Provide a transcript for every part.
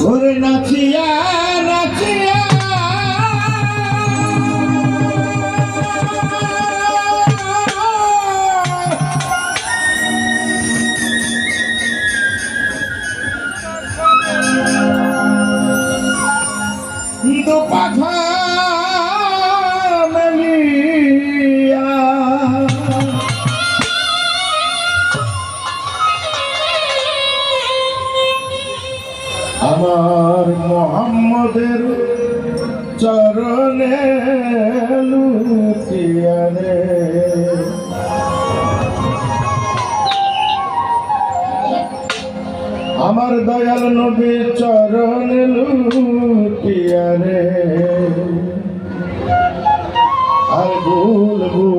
ঘুরে নাচিয়া নাচিয়া আমাদের চরণে লুচিয়ারে আমার দয়াল নবী চরণ লুটিয়ারে আর ভুল ভুল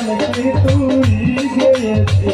গানটি তুমি গেয়েছি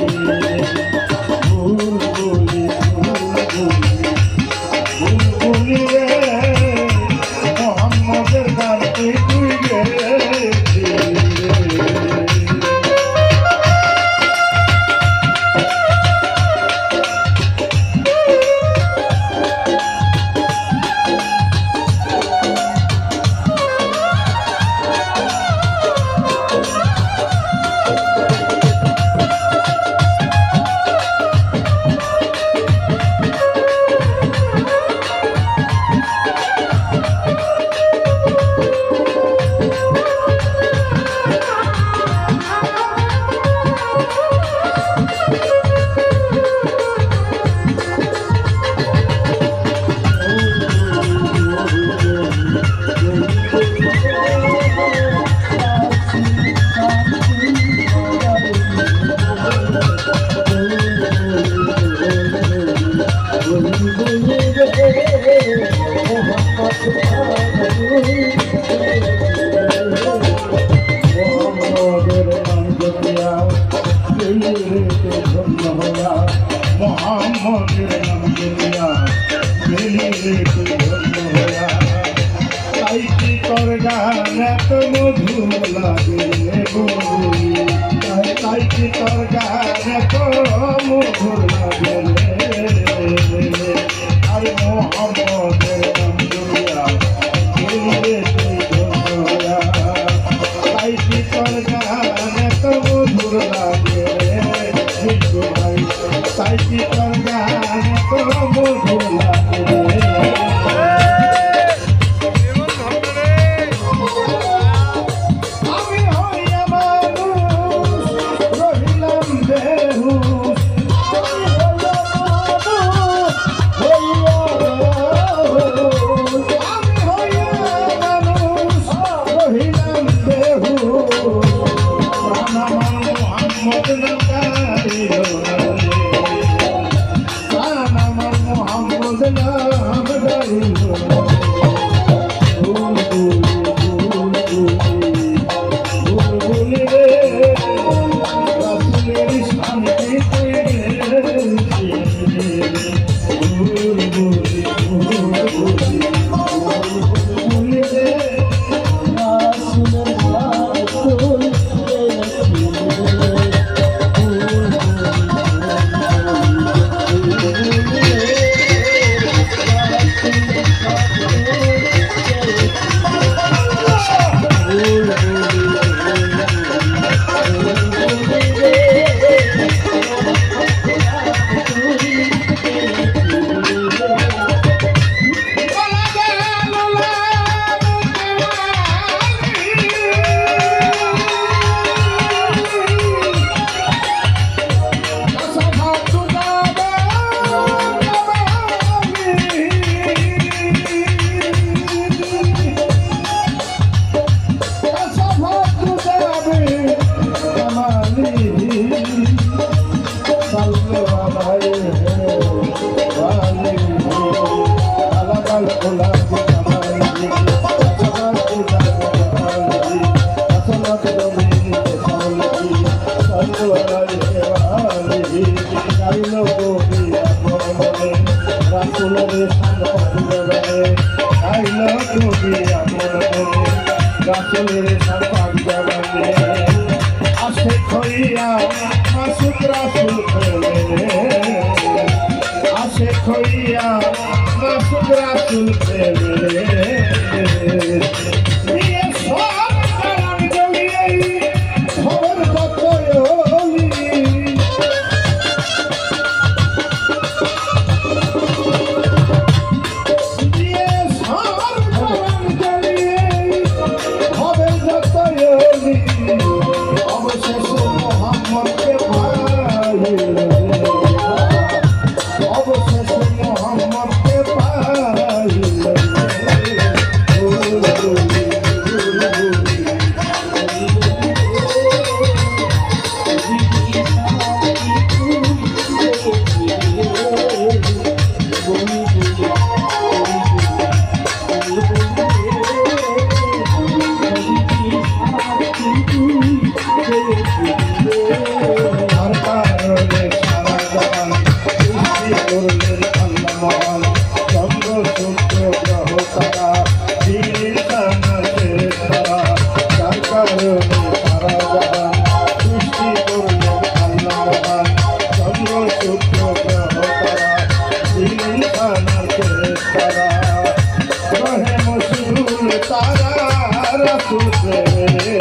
মোহাম্মদের নাম দুনিয়া মিলি তাই তাই তাই এত মধুর লাগে Oh, board. Santa রাসুলের সাপাক জানালে আসে খইয়া মাসুক রাসুল প্রেমে আসে খইয়া মাসুক রাসুল প্রেমে রসুল রে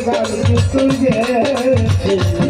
把你的思念。